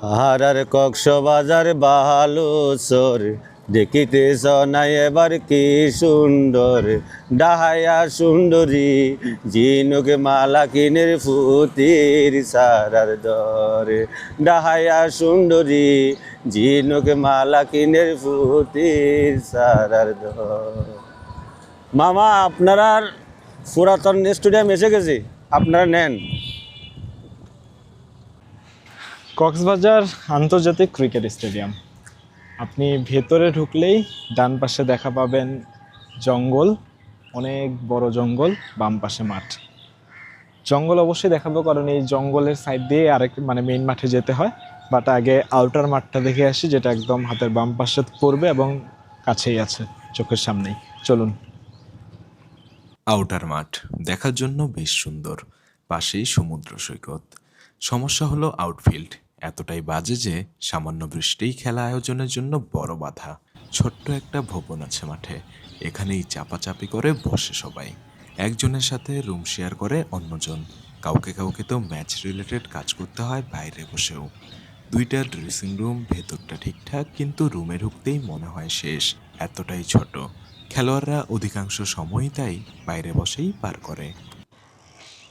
হারার কক্সবাজার বালুচর দেখিতে নাই এবার কি সুন্দর। ডাহাইয়া সুন্দরী জিনুক মালা কিনের ফুতির সারার দরে। ডাহাইয়া সুন্দরী জিনুক মালা কিনের ফুতির সারার দর। মামা, আপনারা পুরাতন স্টুডিয়াম এসে গেছে। আপনারা নেন। কক্সবাজার আন্তর্জাতিক ক্রিকেট স্টেডিয়াম। আপনি ভেতরে ঢুকলেই ডান পাশে দেখা পাবেন জঙ্গল, অনেক বড় জঙ্গল, বাম পাশে মাঠ। জঙ্গল অবশ্যই দেখাবো কারণ এই জঙ্গলের সাইড দিয়ে আরেক মানে মেইন মাঠে যেতে হয়। বাট আগে আউটার মাঠটা দেখে আসি যেটা একদম হাতের বাম পাশে পড়বে এবং কাছেই আছে, চোখের সামনেই। চলুন। আউটার মাঠ দেখার জন্য বেশ সুন্দর। পাশেই সমুদ্র সৈকত। সমস্যা হলো আউটফিল্ড এতটাই বাজে যে সামান্য বৃষ্টিই খেলা আয়োজনের জন্য বড় বাধা। ছোট্ট একটা ভবন আছে মাঠে। এখানেই চাপাচাপি করে বসে সবাই। একজনের সাথে রুম শেয়ার করে অন্যজন। কাউকে কাউকে তো ম্যাচ রিলেটেড কাজ করতে হয় বাইরে বসেও। দুইটা ড্রেসিং রুম, ভেতরটা ঠিকঠাক, কিন্তু রুমে ঢুকতেই মনে হয় শেষ। এতটাই ছোট। খেলোয়াড়রা অধিকাংশ সময়ই তাই বাইরে বসেই পার করে।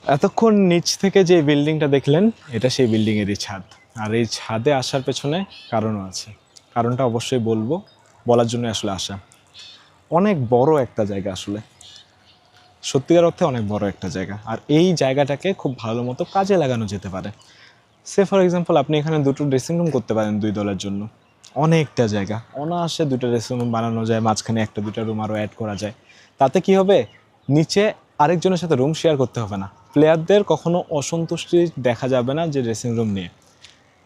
এতক্ষণ নিচ থেকে যে বিল্ডিংটা দেখলেন, এটা সেই বিল্ডিংয়েরই ছাদ। আর এই ছাদে আসার পেছনে কারণও আছে। কারণটা অবশ্যই বলব, বলার জন্য আসলে আসা। অনেক বড় একটা জায়গা আসলে। সত্যিকার অর্থে অনেক বড় একটা জায়গা। আর এই জায়গাটাকে খুব ভালো মতো কাজে লাগানো যেতে পারে। সে ফর এক্সাম্পল আপনি এখানে দুটো ড্রেসিং রুম করতে পারেন দুই দলের জন্য। অনেকটা জায়গা। অনায়াসে দুটো ড্রেসিং রুম বানানো যায়, মাঝখানে একটা, দুটো রুম আরও অ্যাড করা যায়। তাতে কি হবে? নিচে আরেকজনের সাথে রুম শেয়ার করতে হবে না। প্লেয়ারদের কখনো অসন্তুষ্টি দেখা যাবে না যে ড্রেসিং রুম নিয়ে।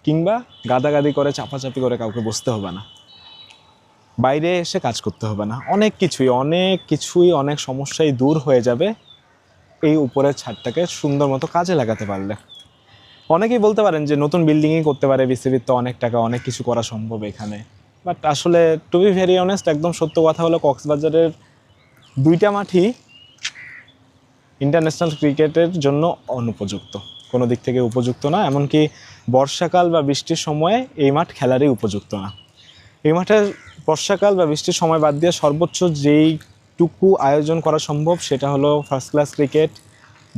কিংবা গাদাগাদি করে, চাপাচাপি করে কাউকে বসতে হবে না। বাইরে এসে কাজ করতে হবে না। অনেক কিছুই অনেক কিছুই, অনেক সমস্যাই দূর হয়ে যাবে এই উপরের ছাদটাকে সুন্দর মতো কাজে লাগাতে পারলে। অনেকেই বলতে পারেন যে নতুন বিল্ডিংই করতে পারে বিসিবির তো অনেক টাকা, অনেক কিছু করা সম্ভব এখানে। বাট আসলে টু বি ভেরি অনেস্ট একদম সত্য কথা হলো কক্সবাজারের দুইটা মাঠই ইন্টারন্যাশনাল ক্রিকেটের জন্য অনুপযুক্ত। কোনো দিক থেকে উপযুক্ত না, এমনকি বর্ষাকাল বা বৃষ্টির সময়ে এই মাঠ খেলারই উপযুক্ত না। এই মাঠে বর্ষাকাল বা বৃষ্টির সময় বাদ দিয়ে সর্বোচ্চ যেইটুকু আয়োজন করা সম্ভব সেটা হলো ফার্স্ট ক্লাস ক্রিকেট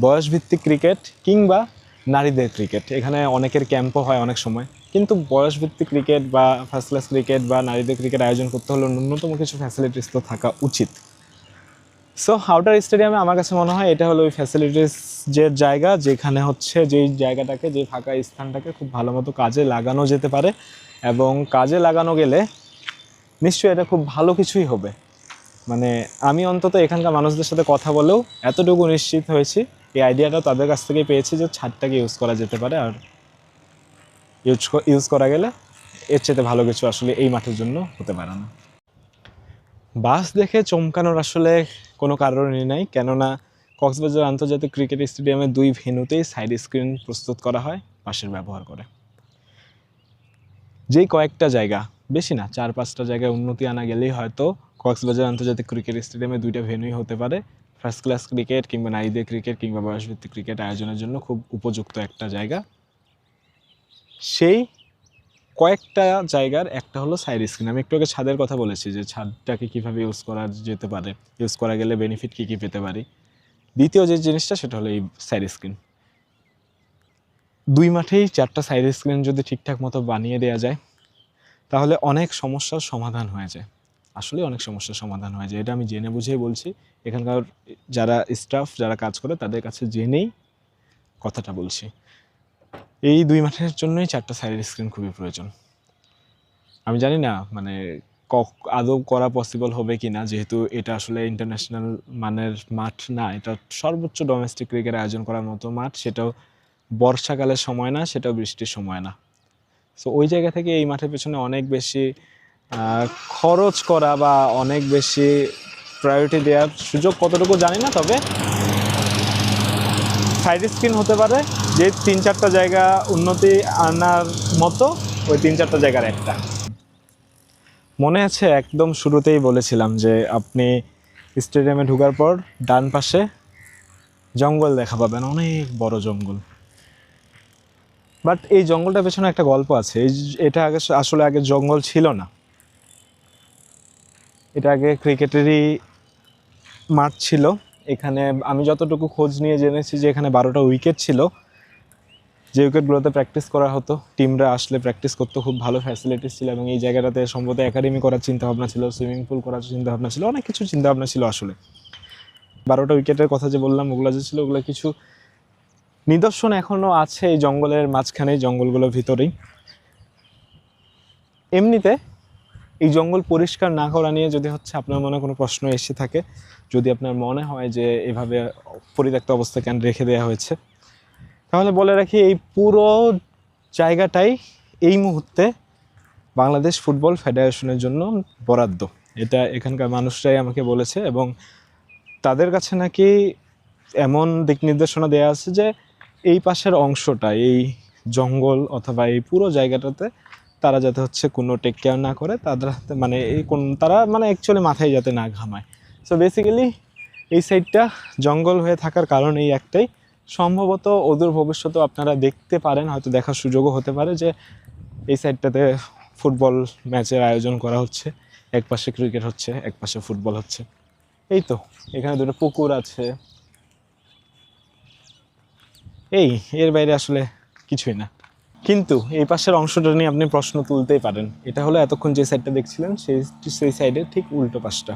বয়সভিত্তিক ক্রিকেট কিংবা নারীদের ক্রিকেট এখানে অনেকের ক্যাম্পও হয় অনেক সময়। কিন্তু বয়সভিত্তিক ক্রিকেট বা ফার্স্ট ক্লাস ক্রিকেট বা নারীদের ক্রিকেট আয়োজন করতে হলে ন্যূনতম কিছু ফ্যাসিলিটিস তো থাকা উচিত। সো আউটার স্টেডিয়ামে আমার কাছে মনে হয় এটা হলো ওই ফ্যাসিলিটিস যে জায়গা যেখানে হচ্ছে যেই জায়গাটাকে, যে ফাঁকা স্থানটাকে খুব ভালো মতো কাজে লাগানো যেতে পারে এবং কাজে লাগানো গেলে নিশ্চয়ই এটা খুব ভালো কিছুই হবে। মানে আমি অন্তত এখানকার মানুষদের সাথে কথা বলেও এতটুকু নিশ্চিত হয়েছি, এই আইডিয়াটা তাদের কাছ থেকেই পেয়েছি যে ছাদটাকে ইউজ করা যেতে পারে আর ইউজ ইউজ করা গেলে এর চেয়ে ভালো কিছু আসলে এই মাঠের জন্য হতে পারে না। বাস দেখে চমকানোর আসলে কোনো কারণই নাই। কেননা কক্সবাজার আন্তর্জাতিক ক্রিকেট স্টেডিয়ামে দুই ভেন্যুতেই সাইড স্ক্রিন প্রস্তুত করা হয় বাসের ব্যবহার করে। যেই কয়েকটা জায়গা, বেশি না, চার পাঁচটা জায়গায় উন্নতি আনা গেলেই হয়তো কক্সবাজার আন্তর্জাতিক ক্রিকেট স্টেডিয়ামে দুইটা ভেন্যুই হতে পারে। ফার্স্ট ক্লাস ক্রিকেট কিংবা নারীদের ক্রিকেট কিংবা বয়সভিত্তিক ক্রিকেট আয়োজনের জন্য খুব উপযুক্ত একটা জায়গা। সেই কয়েকটা জায়গার, একটা হলো সাইড স্ক্রিন আমি একটু আগে ছাদের কথা বলেছি যে ছাদটাকে কীভাবে ইউজ করা যেতে পারে ইউজ করা গেলে বেনিফিট কী কী পেতে পারি। দ্বিতীয় যে জিনিসটা, সেটা হলো এই সাইড স্ক্রিন দুই মাঠেই চারটা সাইড স্ক্রিন যদি ঠিকঠাক মতো বানিয়ে দেওয়া যায়, তাহলে অনেক সমস্যার সমাধান হয়ে যায়। আসলে অনেক সমস্যার সমাধান হয়ে যায়। এটা আমি জেনে বুঝেই বলছি। এখানকার যারা স্টাফ যারা কাজ করে, তাদের কাছে জেনেই কথাটা বলছি। এই দুই মাঠের জন্যই চারটা সাইড স্ক্রিন খুবই প্রয়োজন। আমি জানি না মানে ক- আদৌ করা পসিবল হবে কি না যেহেতু এটা আসলে ইন্টারন্যাশনাল মানের মাঠ না, এটা সর্বোচ্চ ডোমেস্টিক ক্রিকেট আয়োজন করার মতো মাঠ, সেটাও বর্ষাকালের সময় না, সেটাও বৃষ্টির সময় না। সো ওই জায়গা থেকে এই মাঠের পেছনে অনেক বেশি খরচ করা বা অনেক বেশি প্রায়োরিটি দেওয়ার সুযোগ কতটুকু জানি না, তবে সাইড স্ক্রিন হতে পারে। যে তিন চারটা জায়গা উন্নতি আনার মতো, ওই তিন চারটা জায়গার একটা। মনে আছে একদম শুরুতেই বলেছিলাম যে আপনি স্টেডিয়ামে ঢোকার পর ডান পাশে জঙ্গল দেখা পাবেন, অনেক বড় জঙ্গল। বাট এই জঙ্গলটার পেছনে একটা গল্প আছে। এই এটা আগে আসলে আগে জঙ্গল ছিল না। এটা আগে ক্রিকেটেরই মাঠ ছিল। এখানে আমি যতটুকু খোঁজ নিয়ে জেনেছি যে এখানে বারোটা উইকেট ছিল। যে উইকেটগুলোতে প্র্যাকটিস করা হতো টিমরা আসলে প্র্যাকটিস করতো, খুব ভালো ফ্যাসিলিটিস ছিল এবং এই জায়গাটাতে সম্ভবত একাডেমি করার চিন্তাভাবনা ছিল সুইমিং পুল করার চিন্তাভাবনা ছিল, অনেক কিছু চিন্তাভাবনা ছিল আসলে। বারোটা উইকেটের কথা যে বললাম, ওগুলো যে ছিল, ওগুলো কিছু নিদর্শন এখনও আছে এই জঙ্গলের মাঝখানে জঙ্গলগুলোর ভিতরেই। এমনিতে এই জঙ্গল পরিষ্কার না করা নিয়ে যদি হচ্ছে আপনার মনে কোনো প্রশ্ন এসে থাকে, যদি আপনার মনে হয় যে এভাবে পরিত্যক্ত অবস্থা কেন রেখে দেওয়া হয়েছে তাহলে বলে রাখি, এই পুরো জায়গাটাই এই মুহূর্তে বাংলাদেশ ফুটবল ফেডারেশনের জন্য বরাদ্দ। এটা এখানকার মানুষরাই আমাকে বলেছে এবং তাদের কাছে নাকি এমন দিক নির্দেশনা দেওয়া আছে যে এই পাশের অংশটা, এই জঙ্গল অথবা এই পুরো জায়গাটাতে তারা যাতে হচ্ছে কোনো টেক কেয়ার না করে, তাদের হাতে মানে এই কোন, তারা মানে অ্যাকচুয়ালি মাথায় যাতে না ঘামায়। সো বেসিক্যালি এই সাইডটা জঙ্গল হয়ে থাকার কারণ এই একটাই। সম্ভবত অদূর ভবিষ্যতেও আপনারা দেখতে পারেন, হয়তো দেখার সুযোগও হতে পারে যে এই সাইডটাতে ফুটবল ম্যাচের আয়োজন করা হচ্ছে এক পাশে ক্রিকেট হচ্ছে এক পাশে ফুটবল হচ্ছে। এই তো, এখানে দুটো পুকুর আছে। এই, এর বাইরে আসলে কিছুই না। কিন্তু এই পাশের অংশটা নিয়ে আপনি প্রশ্ন তুলতেই পারেন। এটা হলো এতক্ষণ যে সাইডটা দেখছিলেন সেই সেই সাইডের ঠিক উল্টো পাশটা।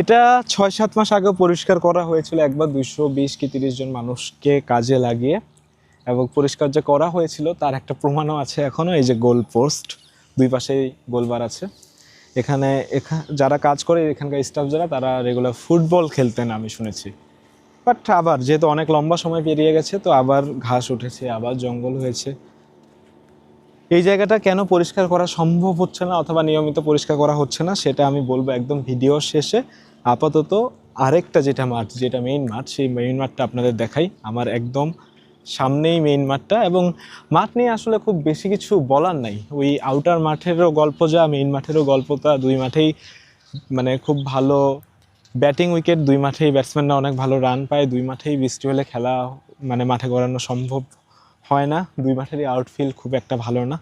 এটা ছয় সাত মাস আগে পরিষ্কার করা হয়েছিল, একবার দুইশো বিশ কি তিরিশ জন মানুষকে কাজে লাগিয়ে। এবং পরিষ্কার যে করা হয়েছিল, তার একটা প্রমাণও আছে এখনও এই যে গোল পোস্ট, দুই পাশেই গোলবার আছে। এখানে এখা, যারা কাজ করে, এখানকার স্টাফ যারা, তারা রেগুলার ফুটবল খেলতেন আমি শুনেছি। বাট আবার, যেহেতু অনেক লম্বা সময় পেরিয়ে গেছে, তো আবার ঘাস উঠেছে, আবার জঙ্গল হয়েছে। এই জায়গাটা কেন পরিষ্কার করা সম্ভব হচ্ছে না অথবা নিয়মিত পরিষ্কার করা হচ্ছে না, সেটা আমি বলব একদম ভিডিও শেষে। আপাতত আরেকটা যেটা মাঠ, যেটা মেইন মাঠ, সেই মেইন মাঠটা আপনাদের দেখাই। আমার একদম সামনেই মেইন মাঠটা এবং মাঠ নিয়ে আসলে খুব বেশি কিছু বলার নাই। ওই আউটার মাঠেরও গল্প যা মেইন মাঠেরও গল্প তা, দুই মাঠেই মানে খুব ভালো ব্যাটিং উইকেট দুই মাঠেই ব্যাটসম্যানরা অনেক ভালো রান পায়, দুই মাঠেই বৃষ্টি হলে খেলা মানে মাঠে গড়ানো সম্ভব হয় না। দুই মাঠেরই আউটফিল্ড খুব একটা ভালো না।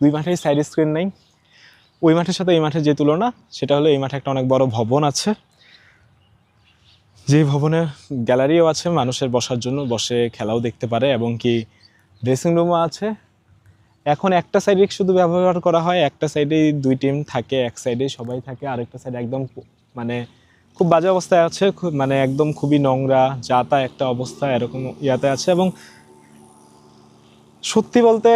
দুই মাঠেই সাইড স্ক্রিন নেই। ওই মাঠের সাথে এই মাঠের যে তুলনা, সেটা হলো এই মাঠে একটা অনেক বড় ভবন আছে। যে ভবনে গ্যালারিও আছে, মানুষের বসার জন্য বসে, খেলাও দেখতে পারে, এবং কি ড্রেসিং রুমও আছে। এখন একটা সাইডে শুধু ব্যবহার করা হয়, একটা সাইডেই দুই টিম থাকে, এক সাইডে সবাই থাকে, আরেকটা সাইড একদম মানে খুব বাজে অবস্থায় আছে মানে একদম খুবই নোংরা যাতা একটা অবস্থা এরকম ইয়াতে আছে, এবং সত্যি বলতে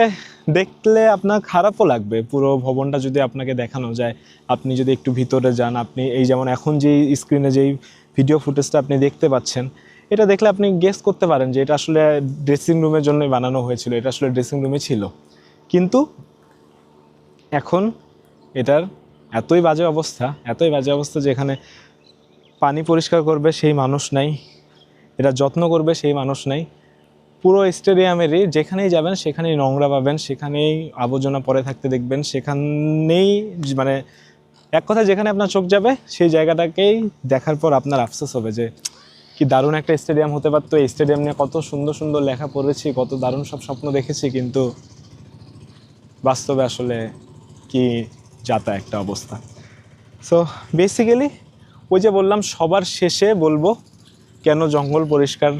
দেখলে আপনার খারাপও লাগবে। পুরো ভবনটা যদি আপনাকে দেখানো যায়, আপনি যদি একটু ভিতরে যান, আপনি এই যেমন এখন যেই স্ক্রিনে যেই ভিডিও ফুটেজটা আপনি দেখতে পাচ্ছেন, এটা দেখলে আপনি গেস করতে পারেন যে এটা আসলে ড্রেসিং রুমের জন্যই বানানো হয়েছিল, এটা আসলে ড্রেসিং রুমে ছিল। কিন্তু এখন এটার এতই বাজে অবস্থা, এতই বাজে অবস্থা যে এখানে পানি পরিষ্কার করবে সেই মানুষ নাই, এটা যত্ন করবে সেই মানুষ নাই। পুরো স্টেডিয়ামেরই যেখানেই যাবেন, সেখানেই নোংরা পাবেন, সেখানেই আবর্জনা পরে থাকতে দেখবেন, সেখানেই মানে এক কথা যেখানে আপনার চোখ যাবে, সেই জায়গাটাকেই দেখার পর আপনার আফসোস হবে যে, কি দারুণ একটা স্টেডিয়াম হতে পারতো। এই স্টেডিয়াম নিয়ে কত সুন্দর সুন্দর লেখা পড়েছি, কত দারুণ সব স্বপ্ন দেখেছি, কিন্তু বাস্তবে আসলে কি যাতা একটা অবস্থা। সো বেসিক্যালি ওই যে বললাম, সবার শেষে বলব, কেন জঙ্গল পরিষ্কার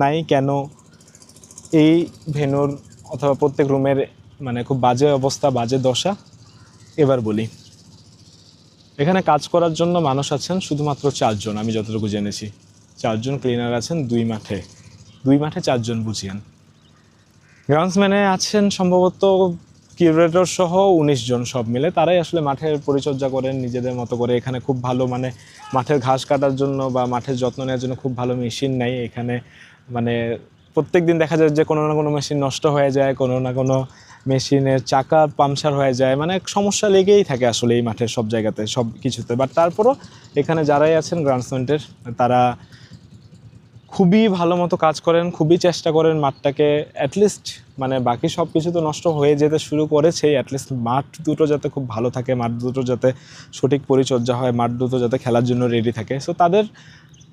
নাই, কেন এই ভেনুর অথবা প্রত্যেক রুমের মানে খুব বাজে অবস্থা, বাজে দশা, এবার বলি। এখানে কাজ করার জন্য মানুষ আছেন শুধুমাত্র চারজন, আমি যতটুকু জেনেছি। চারজন ক্লিনার আছেন দুই মাঠে। দুই মাঠে চারজন বুঝিয়েন। গ্রাউন্ডসম্যানে আছেন সম্ভবত কিউরেটর সহ উনিশ জন সব মিলে। তারাই আসলে মাঠের পরিচর্যা করেন, নিজেদের মতো করে। এখানে খুব ভালো মানে মাঠের ঘাস কাটার জন্য বা মাঠের যত্ন নেওয়ার জন্য খুব ভালো মেশিন নেই। এখানে মানে প্রত্যেক দিন দেখা যায় যে কোনো না কোনো মেশিন নষ্ট হয়ে যায়, কোনো না কোনো মেশিনের চাকা পাংচার হয়ে যায় মানে সমস্যা লেগেই থাকে আসলে এই মাঠের সব জায়গাতে, সব কিছুতে। বাট তারপরও এখানে যারাই আছেন গ্রাউন্ডসম্যানের তারা খুবই ভালো মতো কাজ করেন, খুবই চেষ্টা করেন মাঠটাকে অ্যাটলিস্ট মানে বাকি সব কিছু তো নষ্ট হয়ে যেতে শুরু করেছেই অ্যাটলিস্ট মাঠ দুটো যাতে খুব ভালো থাকে, মাঠ দুটো যাতে সঠিক পরিচর্যা হয়, মাঠ দুটো যাতে খেলার জন্য রেডি থাকে। সো তাদের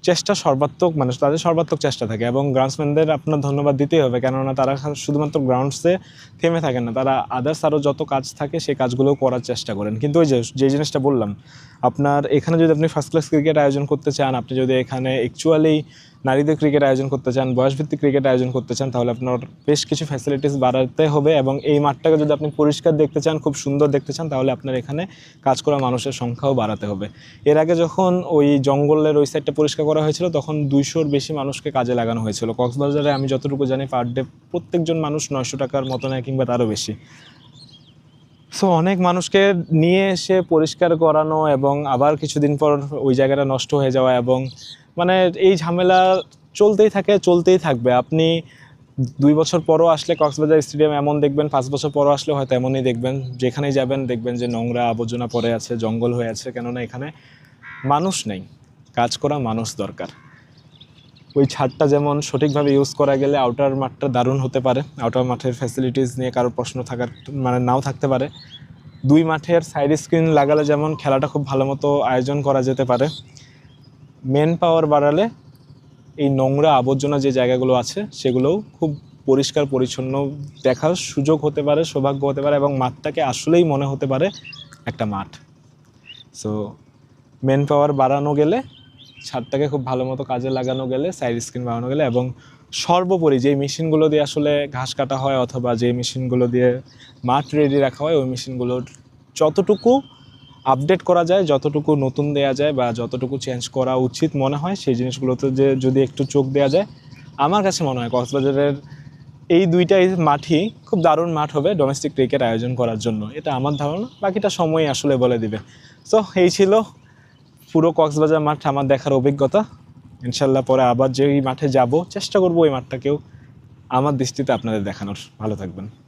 চেষ্টা সর্বাত্মক মানে তাদের সর্বাত্মক চেষ্টা থাকে এবং গ্রাউন্ডসম্যানদের আপনার ধন্যবাদ দিতেই হবে। কেননা তারা শুধুমাত্র গ্রাউন্ডসে থেমে থাকেন না, তারা আদার্স আরও যত কাজ থাকে সেই কাজগুলো করার চেষ্টা করেন। কিন্তু ওই যে যে জিনিসটা বললাম, আপনার এখানে যদি আপনি ফার্স্ট ক্লাস ক্রিকেট আয়োজন করতে চান, আপনি যদি এখানে অ্যাকচুয়ালি নারীদের ক্রিকেট আয়োজন করতে চান, বয়সভিত্তিক ক্রিকেট আয়োজন করতে চান, তাহলে আপনার বেশ কিছু ফ্যাসিলিটিস বাড়াতে হবে এবং এই মাঠটাকে যদি আপনি পরিষ্কার দেখতে চান, খুব সুন্দর দেখতে চান, তাহলে আপনার এখানে কাজ করা মানুষের সংখ্যাও বাড়াতে হবে। এর আগে যখন ওই জঙ্গলের ওই সাইডটা পরিষ্কার করা হয়েছিল, তখন দুইশোর বেশি মানুষকে কাজে লাগানো হয়েছিল। কক্সবাজারে আমি যতটুকু জানি পার ডে প্রত্যেকজন মানুষ নয়শো টাকার মতো নেয় কিংবা তারও বেশি। সো অনেক মানুষকে নিয়ে এসে পরিষ্কার করানো এবং আবার কিছুদিন পর ওই জায়গাটা নষ্ট হয়ে যাওয়া এবং মানে এই ঝামেলা চলতেই থাকে, চলতেই থাকবে। আপনি দুই বছর পরও আসলে কক্সবাজার স্টেডিয়াম এমন দেখবেন, পাঁচ বছর পরও আসলে হয়তো এমনই দেখবেন। যেখানেই যাবেন দেখবেন যে নোংরা আবর্জনা পড়ে আছে, জঙ্গল হয়ে আছে, কেননা এখানে মানুষ নেই। কাজ করা মানুষ দরকার। ওই ছাদটা যেমন সঠিকভাবে ইউজ করা গেলে আউটার মাঠটা দারুণ হতে পারে। আউটার মাঠের ফ্যাসিলিটিস নিয়ে কারোর প্রশ্ন থাকার মানে নাও থাকতে পারে। দুই মাঠের সাইড স্ক্রিন লাগালে যেমন খেলাটা খুব ভালো মতো আয়োজন করা যেতে পারে। মেন পাওয়ার বাড়ালে এই নোংরা আবর্জনা যে জায়গাগুলো আছে, সেগুলোও খুব পরিষ্কার, পরিচ্ছন্ন দেখার সুযোগ হতে পারে, সৌভাগ্য হতে পারে এবং মাঠটাকে আসলেই মনে হতে পারে একটা মাঠ। সো মেন পাওয়ার বাড়ানো গেলে ছাদটাকে খুব ভালো মতো কাজে লাগানো গেলে সাইড স্ক্রিন বানানো গেলে এবং সর্বোপরি যে মেশিনগুলো দিয়ে আসলে ঘাস কাটা হয় অথবা যে মেশিনগুলো দিয়ে মাঠ রেডি রাখা হয়, ওই মেশিনগুলোর যতটুকু আপডেট করা যায়, যতটুকু নতুন দেয়া যায় বা যতটুকু চেঞ্জ করা উচিত মনে হয়, সেই জিনিসগুলোতে যে যদি একটু চোখ দেওয়া যায়, আমার কাছে মনে হয় কক্সবাজারের এই দুইটাই মাঠই খুব দারুণ মাঠ হবে ডোমেস্টিক ক্রিকেট আয়োজন করার জন্য। এটা আমার ধারণা, বাকিটা সময় আসলে বলে দিবে। সো এই ছিল পুরো কক্সবাজার মাঠ আমার দেখার অভিজ্ঞতা। ইনশাল্লাহ পরে আবার যেই মাঠে যাব, চেষ্টা করব ওই মাঠটাকেও আমার দৃষ্টিতে আপনাদের দেখানোর। ভালো থাকবেন।